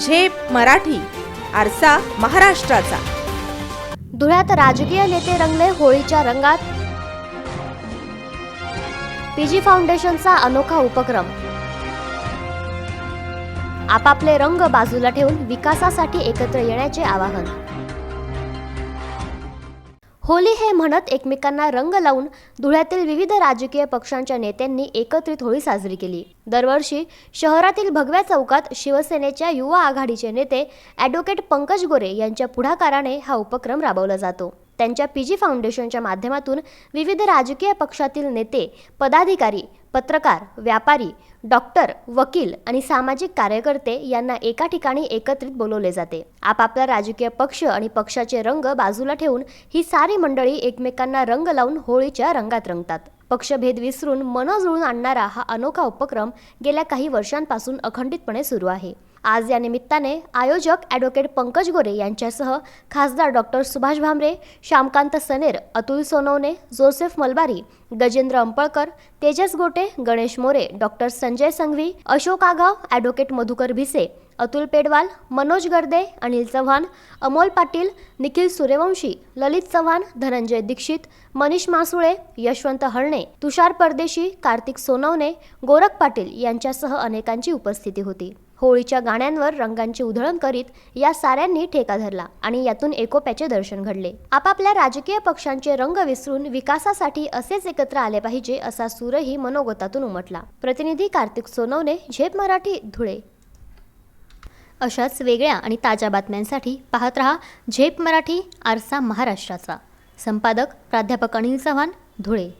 झेप मराठी आरसा महाराष्ट्राचा. धुळ्यात राजकीय नेते रंगले होळीच्या रंगात. पीजी फाउंडेशनचा अनोखा उपक्रम. आपापले रंग बाजूला ठेवून विकासासाठी एकत्र येण्याचे आवाहन. होली हे म्हणत एकमेकांना रंग लावून धुळ्यातील विविध राजकीय पक्षांच्या नेत्यांनी एकत्रित होळी साजरी केली. दरवर्षी शहरातील भगव्या चौकात शिवसेनेच्या युवा आघाडीचे नेते ॲडव्होकेट पंकज गोरे यांच्या पुढाकाराने हा उपक्रम राबवला जातो. त्यांच्या पी जी फाउंडेशनच्या माध्यमातून विविध राजकीय पक्षातील नेते पदाधिकारी पत्रकार व्यापारी डॉक्टर वकील आणि सामाजिक कार्यकर्ते यांना एका ठिकाणी एकत्रित बोलवले जाते. आपापला राजकीय पक्ष आणि पक्षाचे रंग बाजूला ठेवून ही सारी मंडळी एकमेकांना रंग लावून होळीच्या रंगात रंगतात. पक्षभेद विसरून मन जुळून आणणारा हा अनोखा उपक्रम गेल्या काही वर्षांपासून अखंडितपणे सुरू आहे. आज या निमित्ताने आयोजक ॲडव्होकेट पंकज गोरे यांच्यासह खासदार doctor Subhash Bhamre Shyamkant Saner Atul Sonawane Joseph Malbari Gajendra Ampalkar Tejas Gote Ganesh More doctor Sanjay Sanghvi Ashok Agav advocate Madhukar Bhise Atul Pedwal Manoj Garde Anil Chavan Amol Patil Nikhil Suryawanshi Lalit Chavan Dhananjay Dixit Manish Masule Yashwant Halne Tushar Pardeshi Kartik Sonawane Gorakh Patil यांच्यासह अनेकांची उपस्थिती होती. होळीच्या गाण्यांवर रंगांची उधळण करीत या साऱ्यांनी ठेका धरला आणि यातून एकोप्याचे दर्शन घडले. आपापल्या राजकीय पक्षांचे रंग विसरून विकासासाठी असेच एकत्र आले पाहिजे असा सूरही मनोगतातून उमटला. प्रतिनिधी कार्तिक सोनवणे झेप मराठी धुळे. अशाच वेगळ्या आणि ताज्या बातम्यांसाठी पाहत रहा झेप मराठी आरसा महाराष्ट्राचा. संपादक प्राध्यापक अनिल चव्हाण धुळे.